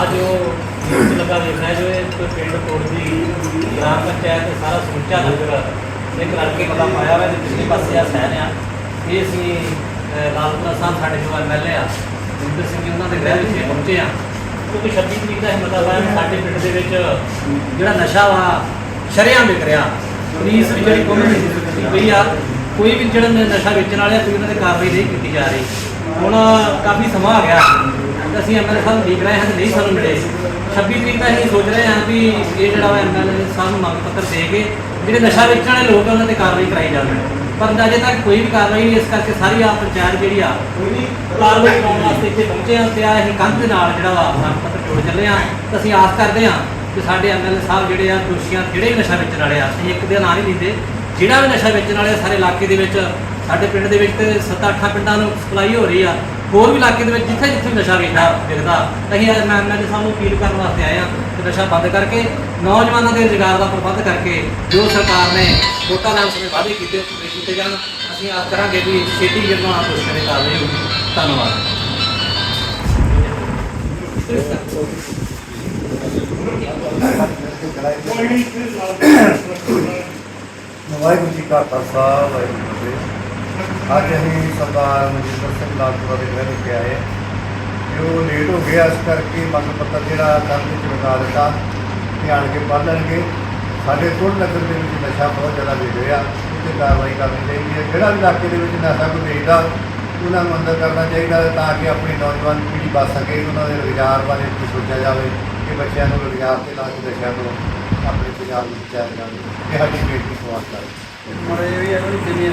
ਅੱਜ ਉਹ ਲੱਗਾ ਦੇਖਣਾ ਜੋ ਇਹ ਕੋਈ ਪਿੰਡ ਕੋਲ ਦੀ ਗ੍ਰਾਮ ਪੰਚਾਇਤ ਤੇ ਸਾਰਾ ਸਮੁੱਚਾ ਨਗਰ ਇੱਕ ਰਲ ਪਤਾ ਪਾਇਆ ਵਾ ਤੇ ਪਿਛਲੇ ਪਾਸੇ ਆ ਸਹਿਨ ਆ ਇਹ ਅਸੀਂ ਅਹ, ਲਾਲਪੁਰਾ ਸਾਹਿਬ ਸਾਡੇ ਜੋ ਐਮਐਲਏ ਆ ਜਿੰਦਰ ਸਿੰਘ ਜੀ ਉਹਨਾਂ ਦੇ ਗ੍ਰਹਿ ਵਿੱਚ ਪਹੁੰਚੇ ਆ ਕਿਉਂਕਿ 26 ਤਰੀਕ ਦਾ ਇਹ ਮਤਲਬ ਹੈ ਸਾਡੇ ਪਿੰਡ ਦੇ ਵਿੱਚ ਜਿਹੜਾ ਨਸ਼ਾ ਵਾ ਸ਼ਰਿਆਂ ਵਿਕ ਰਿਹਾ। ਪੁਲਿਸ ਵੀ ਜਿਹੜੀ ਕੋਮਿਟੀ ਕੀਤੀ ਪਈ ਆ, ਕੋਈ ਵੀ ਜਿਹੜਾ ਨਸ਼ਾ ਵੇਚਣ ਵਾਲਿਆ ਕੋਈ ਉਹਨਾਂ ਤੇ ਕਾਰਵਾਈ ਨਹੀਂ ਕੀਤੀ ਜਾ ਰਹੀ। ਹੁਣ ਕਾਫੀ ਸਮਾਂ ਆ ਗਿਆ। ਤੇ ਅਸੀਂ ਐਮਐਲਏ ਸਾਹਿਬ ਨੂੰ ਦੇਖ ਰਹੇ ਹਾਂ ਕਿ ਨਹੀਂ ਸਾਨੂੰ ਮਿਲੇ। 26 ਤਰੀਕ ਦਾ ਅਸੀਂ ਸੋਚ ਰਹੇ ਹਾਂ ਵੀ ਇਹ ਜਿਹੜਾ ਵਾ ਐਮਐਲਏ ਸਾਹਿਬ ਨੂੰ ਮੰਗ ਪੱਤਰ ਦੇ ਕੇ, ਜਿਹੜੇ ਨਸ਼ਾ ਵੇਚਣ ਵਾਲੇ ਲੋਕ ਆ, ਉਹਨਾਂ ਤੇ ਕਾਰਵਾਈ ਕਰਾਈ ਜਾਵੇ। ਪਰ ਅਜੇ ਤੱਕ ਕੋਈ ਵੀ ਕਾਰਵਾਈ ਨਹੀਂ ਇਸ ਕਰਕੇ ਸਾਰੀ ਆ ਪੰਚਾਇਤ ਜਿਹੜੀ ਆ ਕਾਰਵਾਈ ਕਰਾਉਣ ਵਾਸਤੇ ਇੱਥੇ ਪਹੁੰਚੇ ਆ ਤੇ ਆ ਅਸੀਂ ਕੰਧ ਦੇ ਨਾਲ ਜਿਹੜਾ ਵਾ ਮੰਗ ਪੱਤਰ ਜੋੜ ਚੱਲੇ ਆ ਅਸੀਂ ਆਸ ਕਰਦੇ ਹਾਂ ਕਿ ਸਾਡੇ ਐਮਐਲਏ ਸਾਹਿਬ ਜਿਹੜੇ ਆ ਦੋਸ਼ੀਆਂ ਜਿਹੜੇ ਵੀ ਨਸ਼ਾ ਵੇਚਣ ਵਾਲੇ ਆ ਅਸੀਂ ਇੱਕ ਦੇ ਨਾਂ ਨਹੀਂ ਲੈਂਦੇ। ਜਿਹੜਾ ਵੀ ਨਸ਼ਾ ਵੇਚਣ ਵਾਲੇ ਆ, ਸਾਰੇ ਇਲਾਕੇ ਦੇ ਵਿੱਚ ਸਾਡੇ ਪਿੰਡ ਦੇ ਵਿੱਚ ਤੇ 7-8 ਪਿੰਡਾਂ ਨੂੰ ਸਪਲਾਈ ਹੋ ਰਹੀ ਆ। ਹੋਰ ਵੀ ਇਲਾਕੇ ਦੇ ਵਿੱਚ ਜਿੱਥੇ ਜਿੱਥੇ ਨਸ਼ਾ ਵੇਚਦਾ ਵਿਕਦਾ ਅਸੀਂ ਅੱਜ ਮੈਂ ਐਮਐਲਏ ਸਾਹਿਬ ਅਪੀਲ ਕਰਨ ਵਾਸਤੇ ਆਏ ਆ ਕਿ ਨਸ਼ਾ ਬੰਦ ਕਰਕੇ, ਨੌਜਵਾਨਾਂ ਦੇ ਰੁਜ਼ਗਾਰ ਦਾ ਪ੍ਰਬੰਧ ਕਰਕੇ ਜੋ ਸਰਕਾਰ ਨੇ ਵੋਟਾਂ ਲੈਣ ਸਮੇਂ ਵਾਅਦੇ ਕੀਤੇ, ਪੂਰੇ ਕੀਤੇ ਜਾਣ, ਅਸੀਂ ਆਸ ਕਰਾਂਗੇ ਵੀ ਛੇਤੀ ਜਦੋਂ ਆ ਕੁਝ ਕਰੇ ਕਾਰਵਾਈ ਹੋਊਗੀ ਧੰਨਵਾਦ। ਵਾਹਿਗੁਰੂ ਜੀ ਕਾ ਖਾਲਸਾ, ਵਾਹਿਗੁਰੂ ਜੀ ਅੱਜ ਅਸੀਂ ਸਰਦਾਰ ਮਨਜਿੰਦਰ ਸਿੰਘ ਲਾਲਪੁਰਾ ਦੇ ਘਰ ਕੇ ਆਏ ਹਾਂ। ਤੇ ਉਹ ਲੇਟ ਹੋ ਗਿਆ ਇਸ ਕਰਕੇ ਮੰਗ ਪੱਤਰ ਜਿਹੜਾ ਕੱਲ੍ਹ ਵਿੱਚ ਲਗਾ ਦਿੱਤਾ। ਕਿ ਆਣ ਕੇ ਪੜ੍ਹ ਲੈਣਗੇ। ਸਾਡੇ ਕੋਲ ਨਗਰ ਦੇ ਵਿੱਚ ਨਸ਼ਾ ਬਹੁਤ ਜ਼ਿਆਦਾ ਵੇਚ ਰਿਹਾ। ਉੱਤੇ ਕਾਰਵਾਈ ਕਰਨੀ ਚਾਹੀਦੀ ਹੈ। ਜਿਹੜਾ ਵੀ ਇਲਾਕੇ ਦੇ ਵਿੱਚ ਨਸ਼ਾ ਕੋਈ ਵੇਚਦਾ, ਉਹਨਾਂ ਨੂੰ ਅੰਦਰ ਕਰਨਾ ਚਾਹੀਦਾ ਤਾਂ ਕਿ ਆਪਣੀ ਨੌਜਵਾਨ ਪੀੜ੍ਹੀ ਬਚ ਸਕੇ, ਉਹਨਾਂ ਦੇ ਰੁਜ਼ਗਾਰ ਬਾਰੇ ਵੀ ਸੋਚਿਆ ਜਾਵੇ ਕਿ ਬੱਚਿਆਂ ਨੂੰ ਰੁਜ਼ਗਾਰ ਤੇ ਲਾ ਕੇ ਨਸ਼ਿਆਂ ਤੋਂ ਆਪਣੇ ਪੰਜਾਬ ਨੂੰ ਬਚਾਇਆ ਜਾਵੇ। ਇਹ ਸਾਡੀ ਬੇਟੀ ਸਵਾਲ ਹੈ। ਮਰੇ ਵੀ ਇਹਨਾਂ ਨੂੰ